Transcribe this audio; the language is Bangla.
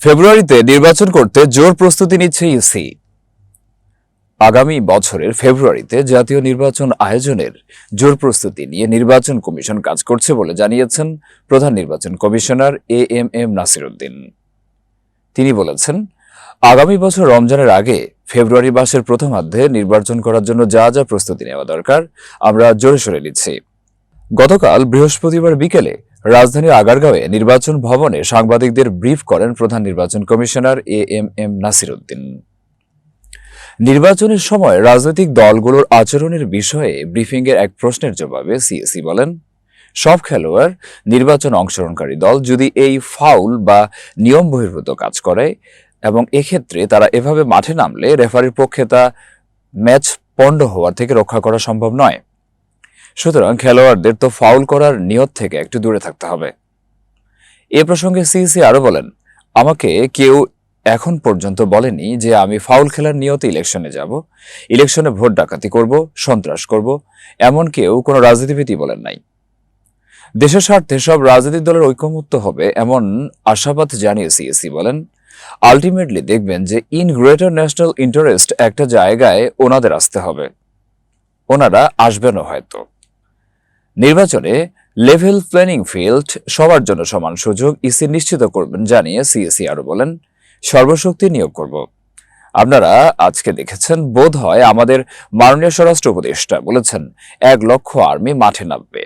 ফেব্রুয়ারিতে নির্বাচন করতে জোর প্রস্তুতি নিচ্ছে ইসি আগামী বছরের ফেব্রুয়ারিতে জাতীয় নির্বাচন আয়োজনের জোর প্রস্তুতি নিয়ে নির্বাচন কমিশন কাজ করছে বলে জানিয়েছেন প্রধান নির্বাচন commissioner A M M Nasiruddin. তিনি বলেছেন, আগামী বছর রমজানের আগে ফেব্রুয়ারি মাসের প্রথমার্ধে নির্বাচন করার জন্য যা যা প্রস্তুতি নেওয়া দরকার, আমরা জোরে সরে নিচ্ছি। গতকাল বৃহস্পতিবার বিকেলে রাজধানীর আগারগাঁওয়ে নির্বাচন ভবনে সাংবাদিকদের ব্রিফ করেন প্রধান নির্বাচন commissioner A M M Nasiruddin. নির্বাচনের সময় রাজনৈতিক দলগুলোর আচরণের বিষয়ে ব্রিফিংয়ের এক প্রশ্নের জবাবে সিএসি বলেন, সব খেলোয়াড় নির্বাচন অংশগ্রহণকারী দল যদি এই ফাউল বা নিয়ম বহির্ভূত কাজ করে এবং এক্ষেত্রে তারা এভাবে মাঠে নামলে রেফারির পক্ষে তা ম্যাচ পণ্ড হওয়ার থেকে রক্ষা করা সম্ভব নয়। সুতরাং খেলোয়াড়দের তো ফাউল করার নিয়ত থেকে একটু দূরে থাকতে হবে। এ প্রসঙ্গে সিসি আরও বলেন, আমাকে কেউ এখন পর্যন্ত বলেনি যে আমি ফাউল খেলার নিয়তে ইলেকশনে যাব। ইলেকশনে ভোট ডাকাতি করব, সন্ত্রাস করব, এমন কেউ কোনো রাজনীতিবিদই বলেন নাই। দেশের স্বার্থে সব রাজনৈতিক দলের ঐকমত্য হবে এমন আশাবাদ জানিয়ে সিএসি বলেন। আলটিমেটলি দেখবেন যে ইন গ্রেটার ন্যাশনাল ইন্টারেস্ট একটা জায়গায় ওনাদের আসতে হবে। ওনারা আসবেনও হয়তো। নির্বাচনে লেভেল প্ল্যানিং ফিল্ড সবার জন্য সমান সুযোগ ইসি নিশ্চিত করবেন জানিয়ে সিএসি আরও বলেন, সর্বশক্তি নিয়োগ করব। আপনারা আজকে দেখেছেন বোধ হয় আমাদের মাননীয় স্বরাষ্ট্র উপদেষ্টা বলেছেন, এক লক্ষ আর্মি মাঠে নামবে।